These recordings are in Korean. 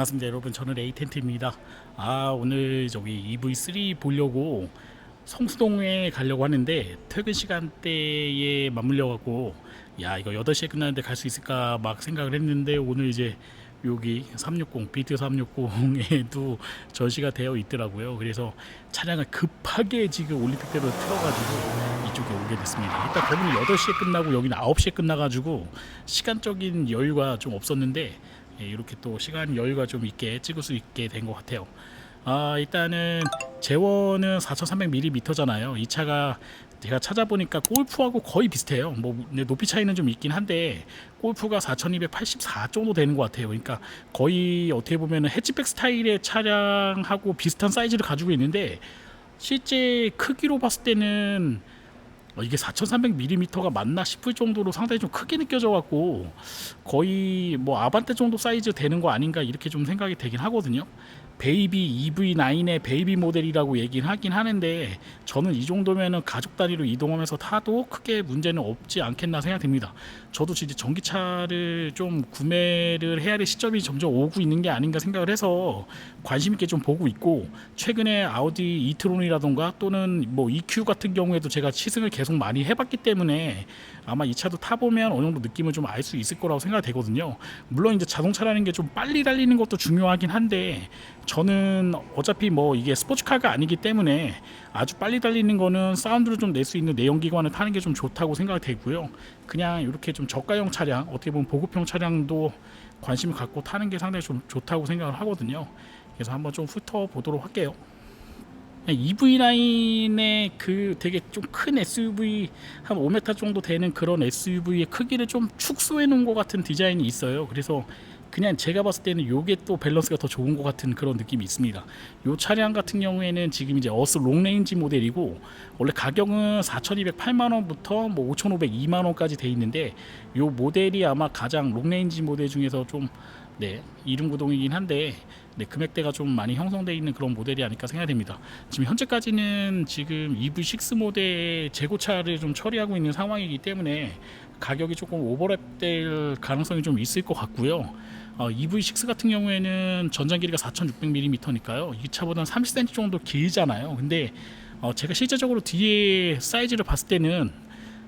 반갑습니다. 여러분 저는 에이텐트입니다. 아 오늘 저기 EV3 보려고 성수동에 가려고 하는데 퇴근 시간대에 맞물려 갖고 야 이거 8시에 끝나는데 갈 수 있을까 막 생각을 했는데 오늘 이제 여기 360 비트 360에도 전시가 되어 있더라고요. 그래서 차량을 급하게 지금 올림픽대로 틀어가지고 이쪽에 오게 됐습니다. 일단 거기는 8시에 끝나고 여기는 9시에 끝나가지고 시간적인 여유가 좀 없었는데 예, 이렇게 또 시간 여유가 좀 있게 찍을 수 있게 된 것 같아요. 아 일단은 재원은 4,300mm잖아요. 이 차가 제가 찾아보니까 골프하고 거의 비슷해요. 뭐 근데 높이 차이는 좀 있긴 한데 골프가 4,284 정도 되는 것 같아요. 그러니까 거의 어떻게 보면 해치백 스타일의 차량하고 비슷한 사이즈를 가지고 있는데 실제 크기로 봤을 때는 어, 이게 4,300mm가 맞나 싶을 정도로 상당히 좀 크게 느껴져 갖고 거의 뭐 아반떼 정도 사이즈 되는 거 아닌가 이렇게 좀 생각이 되긴 하거든요. 베이비 EV9의 베이비 모델이라고 얘기는 하긴 하는데 저는 이 정도면은 가족 단위로 이동하면서 타도 크게 문제는 없지 않겠나 생각됩니다. 저도 진짜 전기차를 좀 구매를 해야 될 시점이 점점 오고 있는 게 아닌가 생각을 해서 관심 있게 좀 보고 있고 최근에 아우디 이트론이라던가 또는 뭐 EQ 같은 경우에도 제가 시승을 계속 많이 해봤기 때문에 아마 이 차도 타보면 어느 정도 느낌을 좀 알 수 있을 거라고 생각되거든요. 물론 이제 자동차라는 게 좀 빨리 달리는 것도 중요하긴 한데 저는 어차피 뭐 이게 스포츠카가 아니기 때문에 아주 빨리 달리는 거는 사운드를 좀 낼 수 있는 내연기관을 타는 게 좀 좋다고 생각이 되고요. 그냥 이렇게 좀 저가형 차량, 어떻게 보면 보급형 차량도 관심을 갖고 타는 게 상당히 좀 좋다고 생각을 하거든요. 그래서 한번 좀 훑어보도록 할게요. EV9의 그 되게 좀 큰 SUV 한 5m 정도 되는 그런 SUV의 크기를 좀 축소해 놓은 것 같은 디자인이 있어요. 그래서 그냥 제가 봤을 때는 요게 또 밸런스가 더 좋은 것 같은 그런 느낌이 있습니다. 요 차량 같은 경우에는 지금 이제 어스 롱레인지 모델이고 원래 가격은 4,208만 원부터 뭐 5,502만 원까지 돼 있는데 요 모델이 아마 가장 롱레인지 모델 중에서 좀 네, 이름 구동이긴 한데 네, 금액대가 좀 많이 형성되어 있는 그런 모델이 아닐까 생각됩니다. 지금 현재까지는 지금 EV6 모델 재고차를 좀 처리하고 있는 상황이기 때문에 가격이 조금 오버랩될 가능성이 좀 있을 것 같고요. 어, EV6 같은 경우에는 전장 길이가 4,600mm니까요. 이 차보다는 30cm 정도 길잖아요. 근데 어, 제가 실제적으로 뒤에 사이즈를 봤을 때는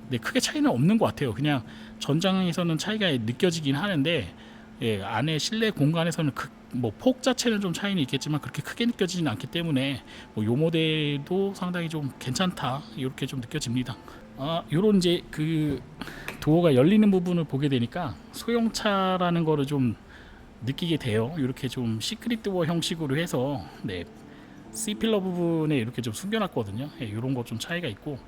네, 크게 차이는 없는 것 같아요. 그냥 전장에서는 차이가 느껴지긴 하는데 예, 안에 실내 공간에서는 그, 뭐폭 자체는 좀 차이는 있겠지만 그렇게 크게 느껴지진 않기 때문에 뭐 요 모델도 상당히 좀 괜찮다 이렇게 좀 느껴집니다. 아, 요런 이제 그 도어가 열리는 부분을 보게 되니까 소형차라는 거를 좀 느끼게 돼요. 이렇게 좀 시크릿 도어 형식으로 해서 네. C 필러 부분에 이렇게 좀 숨겨놨거든요. 예, 이런 거좀 차이가 있고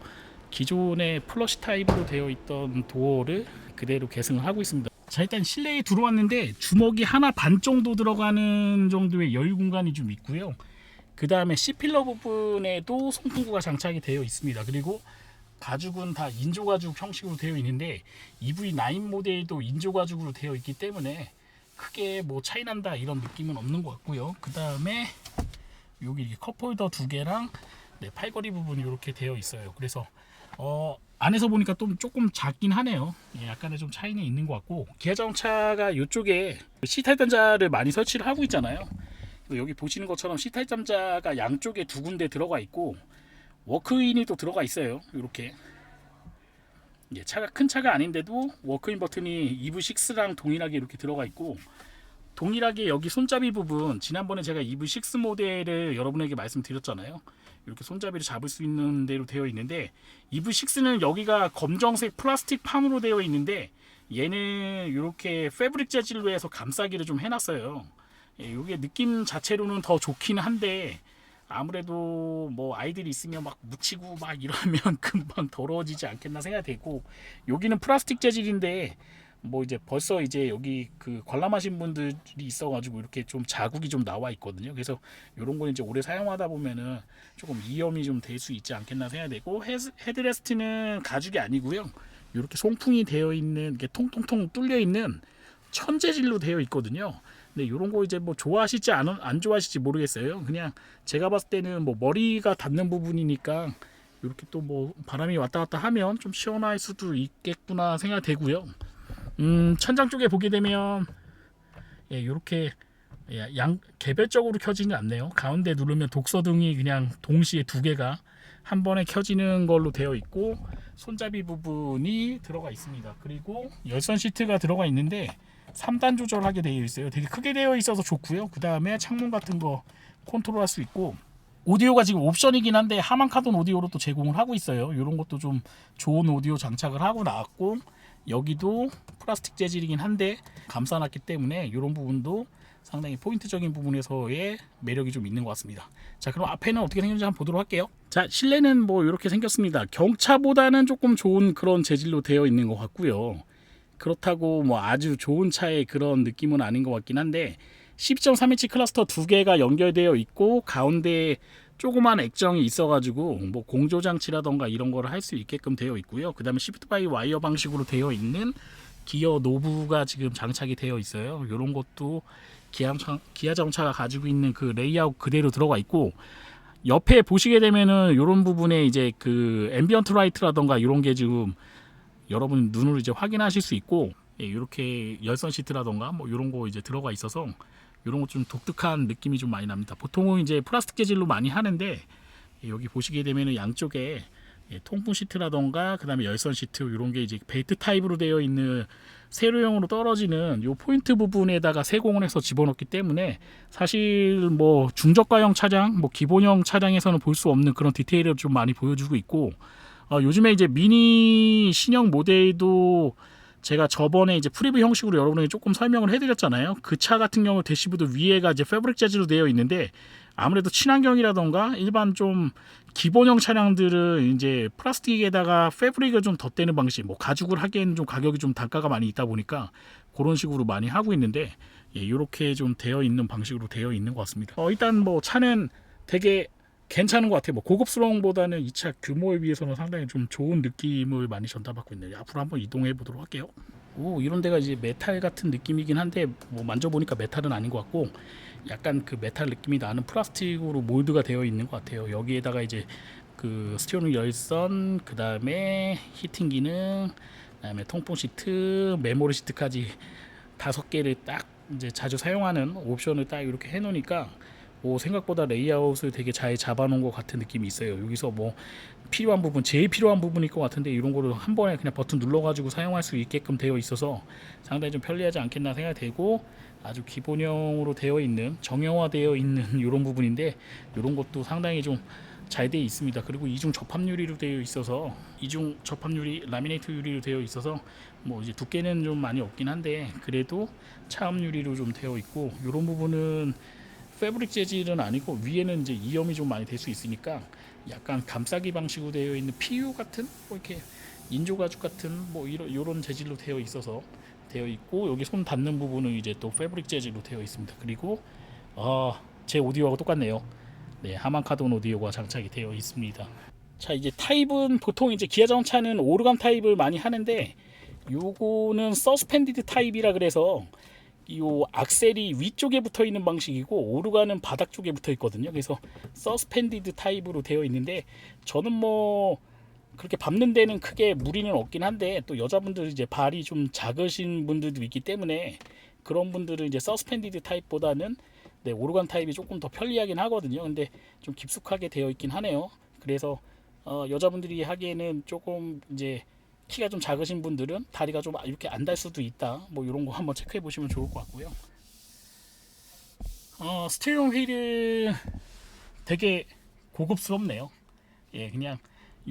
기존의 플러시 타입으로 되어 있던 도어를 그대로 계승을 하고 있습니다. 자 일단 실내에 들어왔는데 주먹이 하나 반 정도 들어가는 정도의 여유 공간이 좀 있고요. 그 다음에 C 필러 부분에도 송풍구가 장착이 되어 있습니다. 그리고 가죽은 다 인조 가죽 형식으로 되어 있는데 EV9 모델도 인조 가죽으로 되어 있기 때문에 크게 뭐 차이 난다 이런 느낌은 없는 것 같고요. 그 다음에 여기 컵홀더 두 개랑 네, 팔걸이 부분이 이렇게 되어 있어요. 그래서 어, 안에서 보니까 좀 조금 작긴 하네요. 예, 약간의 좀 차이는 있는 것 같고 기아 자동차가 이쪽에 C타입 단자를 많이 설치를 하고 있잖아요. 여기 보시는 것처럼 C타입 단자가 양쪽에 두 군데 들어가 있고 워크인이 또 들어가 있어요. 이렇게 예, 차가 큰 차가 아닌데도 워크인 버튼이 EV6랑 동일하게 이렇게 들어가 있고 동일하게 여기 손잡이 부분 지난번에 제가 EV6 모델을 여러분에게 말씀드렸잖아요. 이렇게 손잡이를 잡을 수 있는 대로 되어 있는데 EV6는 여기가 검정색 플라스틱 판으로 되어 있는데 얘는 이렇게 패브릭 재질로 해서 감싸기를 좀 해놨어요. 예, 이게 느낌 자체로는 더 좋긴 한데 아무래도 뭐 아이들이 있으면 막 묻히고 막 이러면 금방 더러워지지 않겠나 생각되고 여기는 플라스틱 재질인데 뭐 이제 벌써 이제 여기 그 관람하신 분들이 있어가지고 이렇게 좀 자국이 좀 나와 있거든요. 그래서 이런 거 이제 오래 사용하다 보면은 조금 위험이 좀 될 수 있지 않겠나 생각되고 헤드, 헤드레스트는 가죽이 아니고요. 이렇게 송풍이 되어 있는 게 통통통 뚫려 있는 천재질로 되어 있거든요. 근데 이런 거 이제 뭐 좋아하실지 안, 안 좋아하실지 모르겠어요. 그냥 제가 봤을 때는 뭐 머리가 닿는 부분이니까 이렇게 또 뭐 바람이 왔다 갔다 하면 좀 시원할 수도 있겠구나 생각되고요. 음, 천장 쪽에 보게 되면 예, 이렇게 예, 양 개별적으로 켜지는 않네요. 가운데 누르면 독서등이 그냥 동시에 두 개가 한 번에 켜지는 걸로 되어 있고 손잡이 부분이 들어가 있습니다. 그리고 열선 시트가 들어가 있는데 3단 조절하게 되어 있어요. 되게 크게 되어 있어서 좋고요. 그 다음에 창문 같은 거 컨트롤할 수 있고 오디오가 지금 옵션이긴 한데 하만카돈 오디오로 또 제공을 하고 있어요. 이런 것도 좀 좋은 오디오 장착을 하고 나왔고 여기도 플라스틱 재질이긴 한데 감싸놨기 때문에 이런 부분도 상당히 포인트적인 부분에서의 매력이 좀 있는 것 같습니다. 자, 그럼 앞에는 어떻게 생겼는지 한번 보도록 할게요. 자, 실내는 뭐 이렇게 생겼습니다. 경차보다는 조금 좋은 그런 재질로 되어 있는 것 같고요. 그렇다고 뭐 아주 좋은 차의 그런 느낌은 아닌 것 같긴 한데 10.3인치 클러스터 두 개가 연결되어 있고 가운데 조그만 액정이 있어가지고 뭐 공조 장치라던가 이런 거를 할 수 있게끔 되어 있고요. 그 다음에 시프트 바이 와이어 방식으로 되어 있는 기어 노브가 지금 장착이 되어 있어요. 이런 것도 기아, 기아 자동차가 가지고 있는 그 레이아웃 그대로 들어가 있고 옆에 보시게 되면은 이런 부분에 이제 그 앰비언트 라이트라던가 이런 게 지금 여러분 눈으로 이제 확인하실 수 있고 예, 이렇게 열선 시트라던가 뭐 이런 거 이제 들어가 있어서 이런 거 좀 독특한 느낌이 좀 많이 납니다. 보통은 이제 플라스틱 재질로 많이 하는데 예, 여기 보시게 되면은 양쪽에 예, 통풍 시트라던가 그다음에 열선 시트 이런 게 이제 벨트 타입으로 되어 있는 세로형으로 떨어지는 요 포인트 부분에다가 세공을 해서 집어넣기 때문에 사실 뭐 중저가형 차량, 뭐 기본형 차량에서는 볼 수 없는 그런 디테일을 좀 많이 보여주고 있고 어, 요즘에 이제 미니 신형 모델도 제가 저번에 이제 프리뷰 형식으로 여러분에게 조금 설명을 해드렸잖아요. 그 차 같은 경우 대시보드 위에가 이제 패브릭 재질로 되어 있는데 아무래도 친환경이라던가 일반 좀 기본형 차량들은 이제 플라스틱에다가 패브릭을 좀 덧대는 방식, 뭐 가죽을 하기에는 좀 가격이 좀 단가가 많이 있다 보니까 그런 식으로 많이 하고 있는데 예, 이렇게 좀 되어 있는 방식으로 되어 있는 것 같습니다. 어, 일단 뭐 차는 되게 괜찮은 것 같아요. 뭐 고급스러움보다는 이 차 규모에 비해서는 상당히 좀 좋은 느낌을 많이 전달받고 있네요. 앞으로 한번 이동해 보도록 할게요. 오 이런 데가 이제 메탈 같은 느낌이긴 한데 뭐 만져보니까 메탈은 아닌 것 같고 약간 그 메탈 느낌이 나는 플라스틱으로 몰드가 되어 있는 것 같아요. 여기에다가 이제 그 스티어링 열선, 그 다음에 히팅 기능, 그다음에 통풍 시트, 메모리 시트까지 다섯 개를 딱 이제 자주 사용하는 옵션을 딱 이렇게 해놓으니까 오, 생각보다 레이아웃을 되게 잘 잡아놓은 것 같은 느낌이 있어요. 여기서 뭐 필요한 부분, 제일 필요한 부분일 것 같은데 이런 거를 한 번에 그냥 버튼 눌러가지고 사용할 수 있게끔 되어 있어서 상당히 좀 편리하지 않겠나 생각이 되고 아주 기본형으로 되어 있는 정형화되어 있는 이런 부분인데 이런 것도 상당히 좀 잘 되어 있습니다. 그리고 이중 접합 유리로 되어 있어서 이중 접합 유리, 라미네이트 유리로 되어 있어서 뭐 이제 두께는 좀 많이 없긴 한데 그래도 차음 유리로 좀 되어 있고 이런 부분은 패브릭 재질은 아니고 위에는 이제 이염이 좀 많이 될 수 있으니까 약간 감싸기 방식으로 되어 있는 PU 같은 뭐 이렇게 인조 가죽 같은 뭐 이런 이런 재질로 되어 있어서 되어 있고 여기 손 닿는 부분은 이제 또 패브릭 재질로 되어 있습니다. 그리고 어, 제 오디오하고 똑같네요. 네, 하만카돈 오디오가 장착이 되어 있습니다. 자 이제 타입은 보통 이제 기아 자동차는 오르간 타입을 많이 하는데 요거는 서스펜디드 타입이라 그래서 이 악셀이 위쪽에 붙어 있는 방식이고 오르간은 바닥 쪽에 붙어 있거든요. 그래서 서스펜디드 타입으로 되어 있는데 저는 뭐 그렇게 밟는 데는 크게 무리는 없긴 한데 또 여자분들 이제 발이 좀 작으신 분들도 있기 때문에 그런 분들은 이제 서스펜디드 타입보다는 네, 오르간 타입이 조금 더 편리하긴 하거든요. 근데 좀 깊숙하게 되어 있긴 하네요. 그래서 어, 여자분들이 하기에는 조금 이제 키가 좀 작으신 분들은 다리가 좀 이렇게 안 달 수도 있다. 뭐 이런 거 한번 체크해 보시면 좋을 것 같고요. 어, 스티어링 휠은 되게 고급스럽네요. 예, 그냥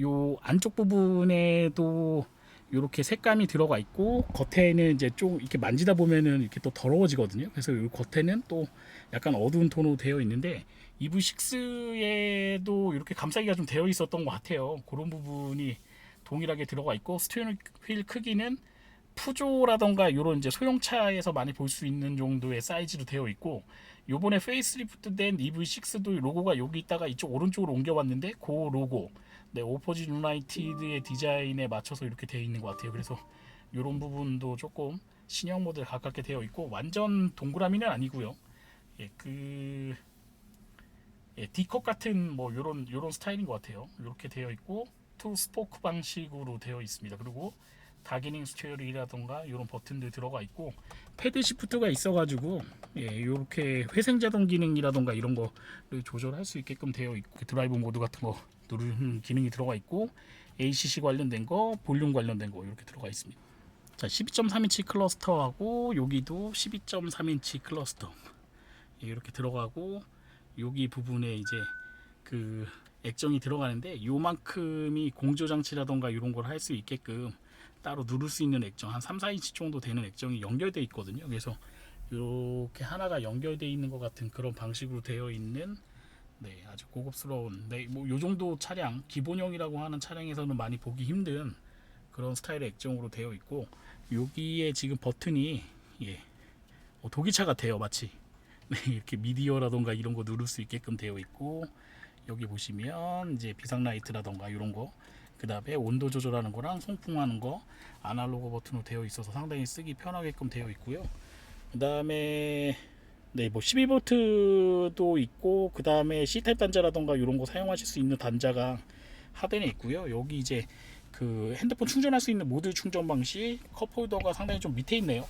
요 안쪽 부분에도 이렇게 색감이 들어가 있고 겉에는 이제 좀 이렇게 만지다 보면은 이렇게 또 더러워지거든요. 그래서 이 겉에는 또 약간 어두운 톤으로 되어 있는데 EV6에도 이렇게 감싸기가 좀 되어 있었던 것 같아요. 그런 부분이 동일하게 들어가 있고 스티어링 휠 크기는 푸조라던가 이런 이제 소형차에서 많이 볼 수 있는 정도의 사이즈로 되어 있고 요번에 페이스리프트 된 EV6도 로고가 여기 있다가 이쪽 오른쪽으로 옮겨왔는데 그 로고 네, 오포지 유나이티드의 디자인에 맞춰서 이렇게 되어 있는 것 같아요. 그래서 이런 부분도 조금 신형 모델 가깝게 되어 있고 완전 동그라미는 아니고요. 예, 그 예, D컵 같은 뭐 이런 이런 스타일인 것 같아요. 이렇게 되어 있고 투 스포크 방식으로 되어 있습니다. 그리고 다기닝 스티어링이라던가 이런 버튼들 들어가 있고 패드 시프트가 있어가지고 예, 이렇게 회생 자동 기능이라던가 이런 거를 조절할 수 있게끔 되어 있고 그 드라이브 모드 같은 거 누르는 기능이 들어가 있고 ACC 관련된 거, 볼륨 관련된 거 이렇게 들어가 있습니다. 자, 12.3인치 클러스터하고 여기도 12.3인치 클러스터 예, 이렇게 들어가고 여기 부분에 이제 그 액정이 들어가는데 요만큼이 공조 장치라던가 이런 걸 할 수 있게끔 따로 누를 수 있는 액정 한 3, 4인치 정도 되는 액정이 연결돼 있거든요. 그래서 이렇게 하나가 연결돼 있는 것 같은 그런 방식으로 되어 있는 네, 아주 고급스러운 네, 뭐요 정도 차량 기본형이라고 하는 차량에서는 많이 보기 힘든 그런 스타일의 액정으로 되어 있고 여기에 지금 버튼이 예, 어, 독일차 같아요, 마치 네, 이렇게 미디어라던가 이런 거 누를 수 있게끔 되어 있고 여기 보시면 이제 비상 라이트라던가 이런 거 그 다음에 온도 조절하는 거랑 송풍하는 거 아날로그 버튼으로 되어 있어서 상당히 쓰기 편하게끔 되어 있고요. 그 다음에 네, 뭐 12V도 있고 그 다음에 C타입 단자라던가 이런 거 사용하실 수 있는 단자가 하단에 있고요. 여기 이제 그 핸드폰 충전할 수 있는 모듈 충전 방식 컵홀더가 상당히 좀 밑에 있네요.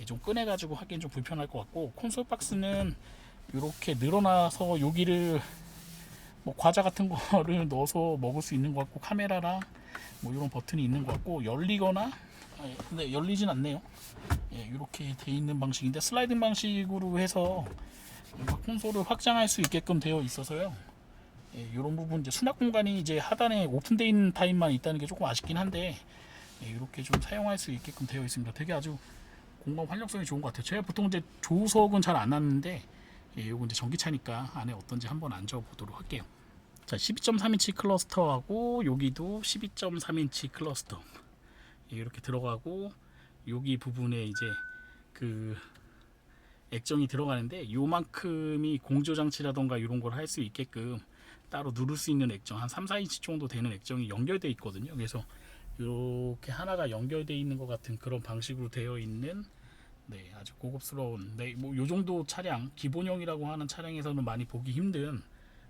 예, 좀 꺼내가지고 하기엔 좀 불편할 것 같고 콘솔 박스는 이렇게 늘어나서 여기를 뭐 과자 같은 거를 넣어서 먹을 수 있는 것 같고 카메라랑 뭐 이런 버튼이 있는 것 같고 열리거나 아, 예, 근데 열리진 않네요. 예, 이렇게 돼 있는 방식인데 슬라이딩 방식으로 해서 콘솔을 확장할 수 있게끔 되어 있어서요. 예, 이런 부분 이제 수납 공간이 이제 하단에 오픈되어 있는 타입만 있다는 게 조금 아쉽긴 한데 예, 이렇게 좀 사용할 수 있게끔 되어 있습니다. 되게 아주 공간 활용성이 좋은 것 같아요. 제가 보통 이제 조석은 잘안 놨는데 예, 요거 이제 전기차니까 안에 어떤지 한번 앉아 보도록 할게요. 자, 12.3인치 클러스터하고 여기도 12.3인치 클러스터 예, 이렇게 들어가고 여기 부분에 이제 그 액정이 들어가는데 요만큼이 공조 장치라던가 이런 걸 할 수 있게끔 따로 누를 수 있는 액정 한 3, 4인치 정도 되는 액정이 연결돼 있거든요. 그래서 이렇게 하나가 연결돼 있는 것 같은 그런 방식으로 되어 있는 네, 아주 고급스러운 네, 뭐요 정도 차량 기본형이라고 하는 차량에서는 많이 보기 힘든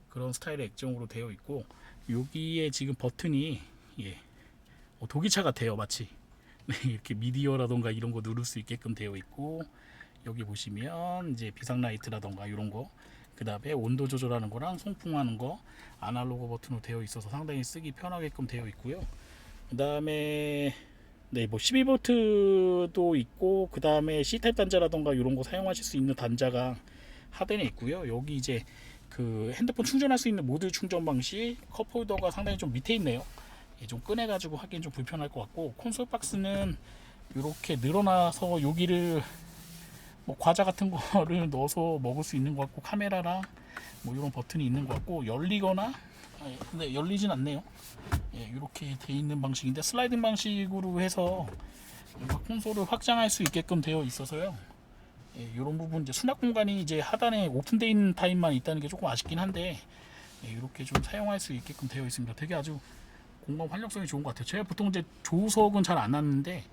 그런 스타일의 액정으로 되어 있고 여기에 지금 버튼이 예, 어, 독일차 같아요, 마치 네, 이렇게 미디어라던가 이런 거 누를 수 있게끔 되어 있고 여기 보시면 이제 비상 라이트라던가 이런 거 그 다음에 온도 조절하는 거랑 송풍하는 거 아날로그 버튼으로 되어 있어서 상당히 쓰기 편하게끔 되어 있고요. 그 다음에 네, 뭐 12V도 있고 그 다음에 C타입 단자라던가 이런 거 사용하실 수 있는 단자가 하단에 있고요. 여기 이제 그 핸드폰 충전할 수 있는 모듈 충전 방식 컵홀더가 상당히 좀 밑에 있네요. 예, 좀 꺼내가지고 하기엔 좀 불편할 것 같고 콘솔 박스는 이렇게 늘어나서 여기를 뭐 과자 같은 거를 넣어서 먹을 수 있는 것 같고 카메라랑 뭐 이런 버튼이 있는 것 같고 열리거나 아, 예, 근데 열리진 않네요. 예, 이렇게 돼 있는 방식인데 슬라이딩 방식으로 해서 콘솔을 확장할 수 있게끔 되어 있어서요. 예, 이런 부분 이제 수납 공간이 이제 하단에 오픈되어 있는 타입만 있다는 게 조금 아쉽긴 한데 예, 이렇게 좀 사용할 수 있게끔 되어 있습니다. 되게 아주 공간 활용성이 좋은 것 같아요. 제가 보통 이제 조석은 잘안 놨는데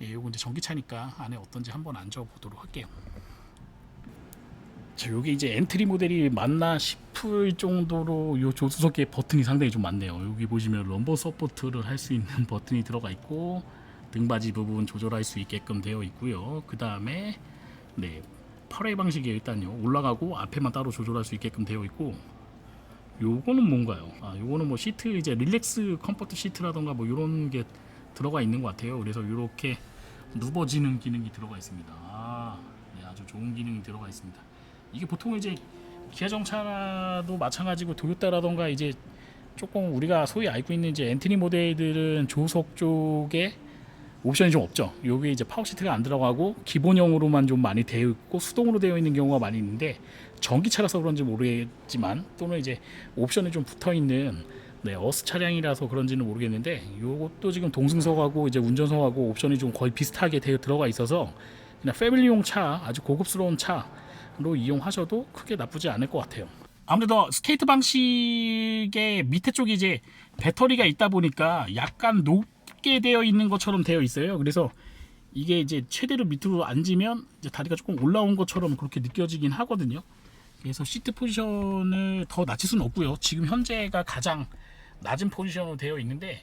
예, 요거 이제 전기차니까 안에 어떤지 한번 앉아 보도록 할게요. 자, 요게 이제 엔트리 모델이 맞나 싶을 정도로 요 조수석에 버튼이 상당히 좀 많네요. 여기 보시면 럼버 서포트를 할 수 있는 버튼이 들어가 있고 등받이 부분 조절할 수 있게끔 되어 있고요. 그 다음에 네 팔회 방식이 일단요 올라가고 앞에만 따로 조절할 수 있게끔 되어 있고 요거는 뭔가요? 아 요거는 뭐 시트 이제 릴렉스 컴포트 시트라던가 뭐 이런 게 들어가 있는 것 같아요. 그래서 이렇게 누워지는 기능이 들어가 있습니다. 아, 네, 아주 좋은 기능이 들어가 있습니다. 이게 보통 이제 기아 정차도 마찬가지고 도요타라던가 이제 조금 우리가 소위 알고 있는 이제 엔트리 모델들은 조석 쪽에 옵션이 좀 없죠. 여기 이제 파워 시트가 안 들어가고 기본형으로만 좀 많이 되어 있고 수동으로 되어 있는 경우가 많이 있는데 전기차라서 그런지 모르겠지만 또는 이제 옵션이 좀 붙어 있는 네, 어스 차량이라서 그런지는 모르겠는데 이것도 지금 동승석하고 이제 운전석하고 옵션이 좀 거의 비슷하게 되어 들어가 있어서 그냥 패밀리용 차 아주 고급스러운 차 로 이용하셔도 크게 나쁘지 않을 것 같아요. 아무래도 스케이트 방식의 밑에 쪽이 이제 배터리가 있다 보니까 약간 높게 되어 있는 것처럼 되어 있어요. 그래서 이게 이제 최대로 밑으로 앉으면 이제 다리가 조금 올라온 것처럼 그렇게 느껴지긴 하거든요. 그래서 시트 포지션을 더 낮출 수는 없고요. 지금 현재가 가장 낮은 포지션으로 되어 있는데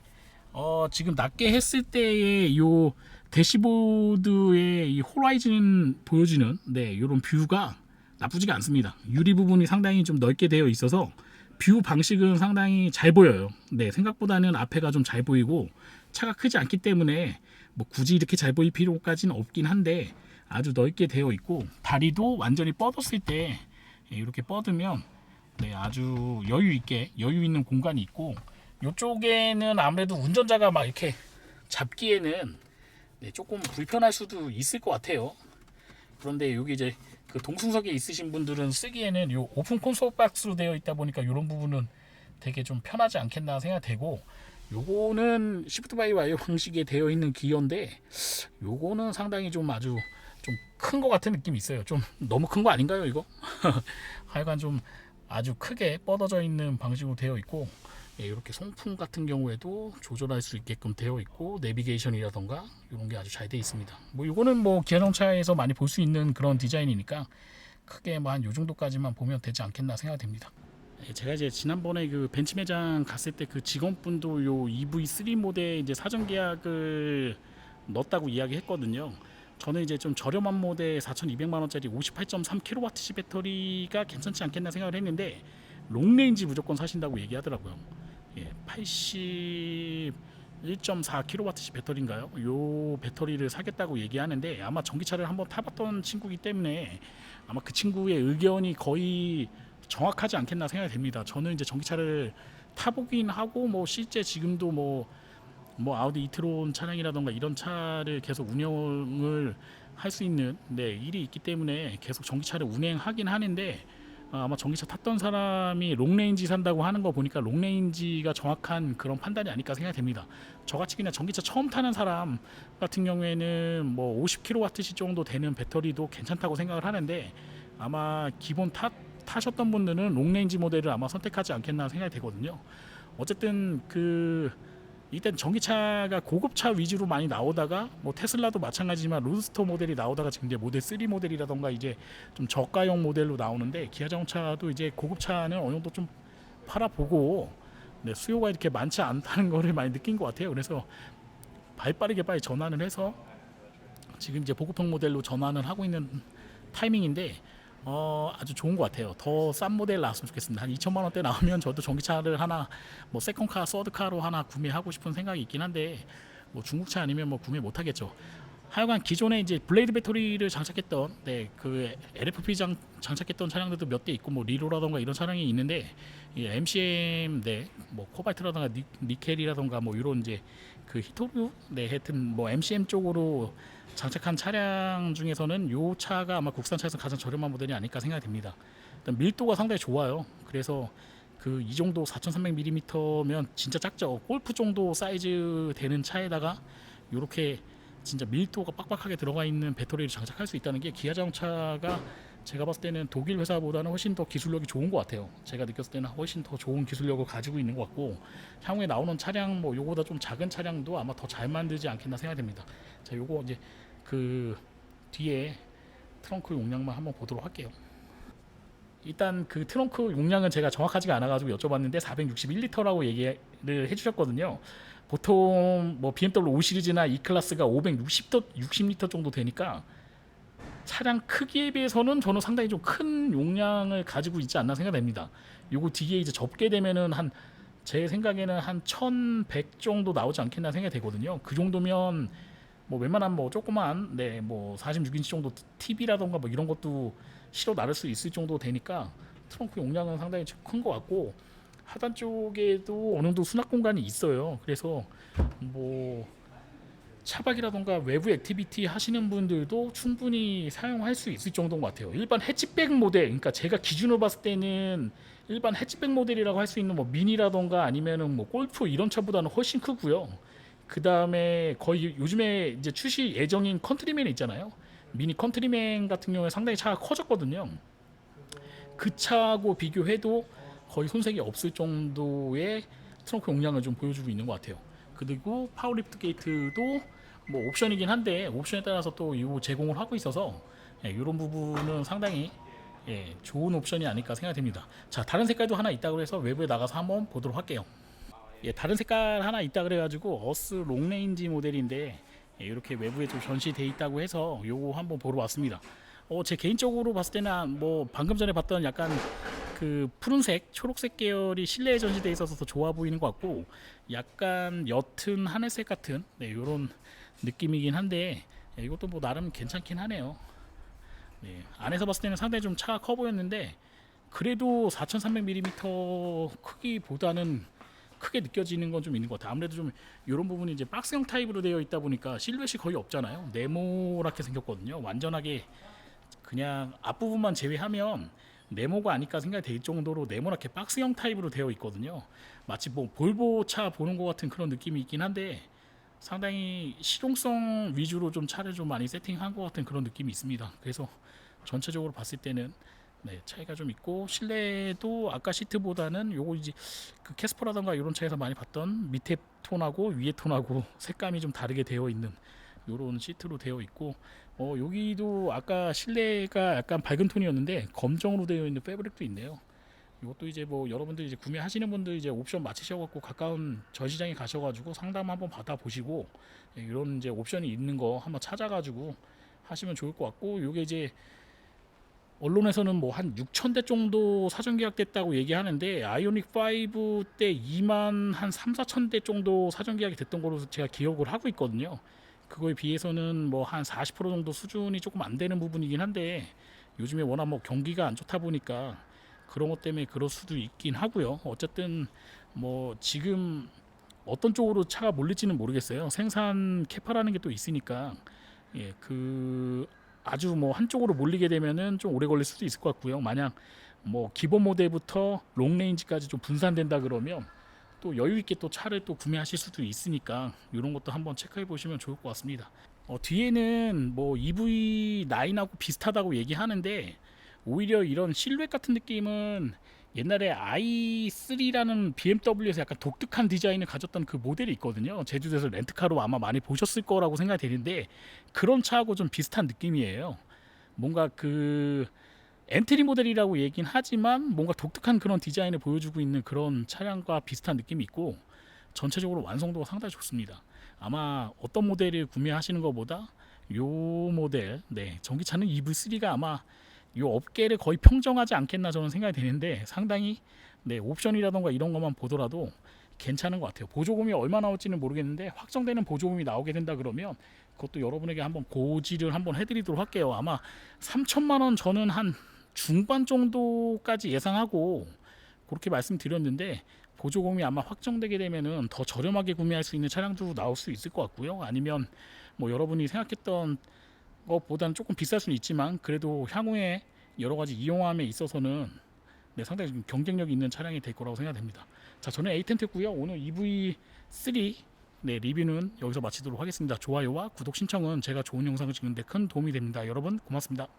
어, 지금 낮게 했을 때의 요 대시보드의 이 호라이즌 보여지는 네, 요런 뷰가 나쁘지가 않습니다. 유리 부분이 상당히 좀 넓게 되어 있어서 뷰 방식은 상당히 잘 보여요. 네, 생각보다는 앞에가 좀 잘 보이고 차가 크지 않기 때문에 뭐 굳이 이렇게 잘 보일 필요까지는 없긴 한데 아주 넓게 되어 있고 다리도 완전히 뻗었을 때 예, 이렇게 뻗으면 네, 아주 여유 있게 여유 있는 공간이 있고 이쪽에는 아무래도 운전자가 막 이렇게 잡기에는 네, 조금 불편할 수도 있을 것 같아요. 그런데 여기 이제 그 동승석에 있으신 분들은 쓰기에는 요 오픈 콘솔 박스로 되어 있다 보니까 이런 부분은 되게 좀 편하지 않겠나 생각되고 요거는 시프트 바이 와이어 방식에 되어 있는 기어인데 요거는 상당히 좀 아주 좀 큰 것 같은 느낌이 있어요. 좀 너무 큰 거 아닌가요, 이거? 하여간 좀 아주 크게 뻗어져 있는 방식으로 되어 있고 예, 이렇게 송풍 같은 경우에도 조절할 수 있게끔 되어 있고 내비게이션이라던가 이런 게 아주 잘 되어 있습니다. 뭐 이거는 뭐 기아자동차에서 많이 볼 수 있는 그런 디자인이니까 크게 뭐 한 요 정도까지만 보면 되지 않겠나 생각됩니다. 예, 제가 이제 지난번에 그 벤치 매장 갔을 때 그 직원분도 요 EV3 모델 이제 사전 계약을 넣었다고 이야기했거든요. 저는 이제 좀 저렴한 모델 4,200만 원짜리 58.3kWh 배터리가 괜찮지 않겠나 생각을 했는데 롱레인지 무조건 사신다고 얘기하더라고요. 예, 81.4kWh 배터리인가요? 요 배터리를 사겠다고 얘기하는데 아마 전기차를 한번 타봤던 친구이기 때문에 아마 그 친구의 의견이 거의 정확하지 않겠나 생각이 됩니다. 저는 이제 전기차를 타보긴 하고 뭐 실제 지금도 뭐뭐 아우디 이트론 차량이라던가 이런 차를 계속 운영을 할 수 있는 네, 일이 있기 때문에 계속 전기차를 운행하긴 하는데 아, 아마 전기차 탔던 사람이 롱레인지 산다고 하는 거 보니까 롱레인지가 정확한 그런 판단이 아닐까 생각이 됩니다. 저같이 그냥 전기차 처음 타는 사람 같은 경우에는 뭐 50kWh 정도 되는 배터리도 괜찮다고 생각을 하는데 아마 기본 타, 타셨던 분들은 롱레인지 모델을 아마 선택하지 않겠나 생각이 되거든요. 어쨌든 그 일단 전기차가 고급차 위주로 많이 나오다가 뭐 테슬라도 마찬가지지만 로드스터 모델이 나오다가 지금 이제 모델 3 모델이라던가 이제 좀 저가형 모델로 나오는데 기아 자동차도 이제 고급차는 어느 정도 좀 팔아보고 네, 수요가 이렇게 많지 않다는 거를 많이 느낀 것 같아요. 그래서 발빠르게 빨리 전환을 해서 지금 이제 보급형 모델로 전환을 하고 있는 타이밍인데 어, 아주 좋은 것 같아요. 더 싼 모델 나왔으면 좋겠습니다. 한 2천만 원대 나오면 저도 전기차를 하나 뭐 세컨카, 서드카로 하나 구매하고 싶은 생각이 있긴 한데 뭐 중국차 아니면 뭐 구매 못 하겠죠. 하여간 기존에 이제 블레이드 배터리를 장착했던 네, 그 LFP 장, 장착했던 차량들도 몇 대 있고 뭐 리로라던가 이런 차량이 있는데 이 MCM 네, 뭐 코발트라던가 니, 니켈이라던가 뭐 이런 이제 그 히토류 네, 하여튼 뭐 MCM 쪽으로 장착한 차량 중에서는 요 차가 아마 국산차에서 가장 저렴한 모델이 아닐까 생각이 됩니다. 일단 밀도가 상당히 좋아요. 그래서 그 이 정도 4,300mm면 진짜 작죠. 골프 정도 사이즈 되는 차에다가 이렇게 진짜 밀도가 빡빡하게 들어가 있는 배터리를 장착할 수 있다는 게 기아 자동차가 제가 봤을 때는 독일 회사보다는 훨씬 더 기술력이 좋은 것 같아요. 제가 느꼈을 때는 훨씬 더 좋은 기술력을 가지고 있는 것 같고 향후에 나오는 차량 뭐 요거보다 좀 작은 차량도 아마 더 잘 만들지 않겠나 생각됩니다. 자, 요거 이제 그 뒤에 트렁크 용량만 한번 보도록 할게요. 일단 그 트렁크 용량은 제가 정확하지가 않아가지고 여쭤봤는데 461리터라고 얘기를 해주셨거든요. 보통 뭐 BMW 5 시리즈나 E 클래스가 560리터 60리터 정도 되니까 차량 크기에 비해서는 저는 상당히 좀 큰 용량을 가지고 있지 않나 생각됩니다. 요거 뒤에 이제 접게 되면은 한 제 생각에는 한 1100 정도 나오지 않겠나 생각이 되거든요. 그 정도면 뭐 웬만한 뭐 조그만 네뭐 46인치 정도 TV라던가 뭐 이런 것도 실어 나를 수 있을 정도 되니까 트렁크 용량은 상당히 큰 것 같고 하단 쪽에도 어느 정도 수납 공간이 있어요. 그래서 뭐 차박이라던가 외부 액티비티 하시는 분들도 충분히 사용할 수 있을 정도인 것 같아요. 일반 해치백 모델, 그러니까 제가 기준으로 봤을 때는 일반 해치백 모델이라고 할 수 있는 뭐 미니라던가 아니면은 뭐 골프 이런 차보다는 훨씬 크고요. 그 다음에 거의 요즘에 이제 출시 예정인 컨트리맨 있잖아요. 미니 컨트리맨 같은 경우에 상당히 차가 커졌거든요. 그 차하고 비교해도 거의 손색이 없을 정도의 트렁크 용량을 좀 보여주고 있는 것 같아요. 그리고 파워리프트 게이트도 뭐 옵션이긴 한데 옵션에 따라서 또 이거 제공을 하고 있어서 예, 이런 부분은 상당히 예, 좋은 옵션이 아닐까 생각됩니다. 자 다른 색깔도 하나 있다고 해서 외부에 나가서 한번 보도록 할게요. 예, 다른 색깔 하나 있다 그래가지고 어스 롱레인지 모델인데 예, 이렇게 외부에 좀 전시돼 있다고 해서 요거 한번 보러 왔습니다. 어, 제 개인적으로 봤을 때는 뭐 방금 전에 봤던 약간 그 푸른색, 초록색 계열이 실내에 전시돼 있어서 더 좋아 보이는 것 같고 약간 옅은 하늘색 같은 네, 이런 느낌이긴 한데 예, 이것도 뭐 나름 괜찮긴 하네요. 네, 안에서 봤을 때는 상당히 좀 차가 커 보였는데 그래도 4,300mm 크기보다는 크게 느껴지는 건 좀 있는 것 같아요. 아무래도 좀 이런 부분이 이제 박스형 타입으로 되어 있다 보니까 실루엣이 거의 없잖아요. 네모랗게 생겼거든요. 완전하게 그냥 앞부분만 제외하면 네모가 아닐까 생각이 될 정도로 네모랗게 박스형 타입으로 되어 있거든요. 마치 뭐 볼보 차 보는 것 같은 그런 느낌이 있긴 한데 상당히 실용성 위주로 좀 차를 좀 많이 세팅한 것 같은 그런 느낌이 있습니다. 그래서 전체적으로 봤을 때는 네, 차이가 좀 있고 실내도 아까 시트보다는 요거 이제 그 캐스퍼라던가 이런 차에서 많이 봤던 밑에 톤하고 위에 톤하고 색감이 좀 다르게 되어 있는 요런 시트로 되어 있고 어 여기도 아까 실내가 약간 밝은 톤이었는데 검정으로 되어 있는 패브릭도 있네요. 이것도 이제 뭐 여러분들 이제 구매하시는 분들 이제 옵션 맞추셔갖고 가까운 전시장에 가셔가지고 상담 한번 받아 보시고 이런 이제 옵션이 있는 거 한번 찾아가지고 하시면 좋을 것 같고 요게 이제 언론에서는 뭐 한 6천 대 정도 사전 계약됐다고 얘기하는데 아이오닉 5 때 2만 한 3, 4천 대 정도 사전 계약이 됐던 걸로 제가 기억을 하고 있거든요. 그거에 비해서는 뭐 한 40% 정도 수준이 조금 안 되는 부분이긴 한데 요즘에 워낙 뭐 경기가 안 좋다 보니까 그런 것 때문에 그럴 수도 있긴 하고요. 어쨌든 뭐 지금 어떤 쪽으로 차가 몰릴지는 모르겠어요. 생산 캐파라는 게 또 있으니까 예, 그 아주 뭐 한쪽으로 몰리게 되면은 좀 오래 걸릴 수도 있을 것 같고요. 만약 뭐 기본 모델부터 롱레인지까지 좀 분산된다 그러면 또 여유 있게 또 차를 또 구매하실 수도 있으니까 이런 것도 한번 체크해 보시면 좋을 것 같습니다. 어, 뒤에는 뭐 EV9하고 비슷하다고 얘기하는데 오히려 이런 실루엣 같은 느낌은 옛날에 i3라는 BMW에서 약간 독특한 디자인을 가졌던 그 모델이 있거든요. 제주도에서 렌트카로 아마 많이 보셨을 거라고 생각이 되는데 그런 차하고 좀 비슷한 느낌이에요. 뭔가 그 엔트리 모델이라고 얘긴 하지만 뭔가 독특한 그런 디자인을 보여주고 있는 그런 차량과 비슷한 느낌이 있고 전체적으로 완성도가 상당히 좋습니다. 아마 어떤 모델을 구매하시는 것보다 요 모델, 네 전기차는 EV3가 아마 이 업계를 거의 평정하지 않겠나 저는 생각이 되는데 상당히 네 옵션이라던가 이런 것만 보더라도 괜찮은 것 같아요. 보조금이 얼마 나올지는 모르겠는데 확정되는 보조금이 나오게 된다 그러면 그것도 여러분에게 한번 고지를 한번 해드리도록 할게요. 아마 3천만 원 저는 한 중반 정도까지 예상하고 그렇게 말씀드렸는데 보조금이 아마 확정되게 되면은 더 저렴하게 구매할 수 있는 차량도 나올 수 있을 것 같고요. 아니면 뭐 여러분이 생각했던 것보다는 조금 비쌀 수는 있지만 그래도 향후에 여러 가지 이용함에 있어서는 네, 상당히 좀 경쟁력 있는 차량이 될 거라고 생각됩니다. 자, 저는 에이텐트고요. 오늘 EV3 네, 리뷰는 여기서 마치도록 하겠습니다. 좋아요와 구독 신청은 제가 좋은 영상을 찍는데 큰 도움이 됩니다. 여러분 고맙습니다.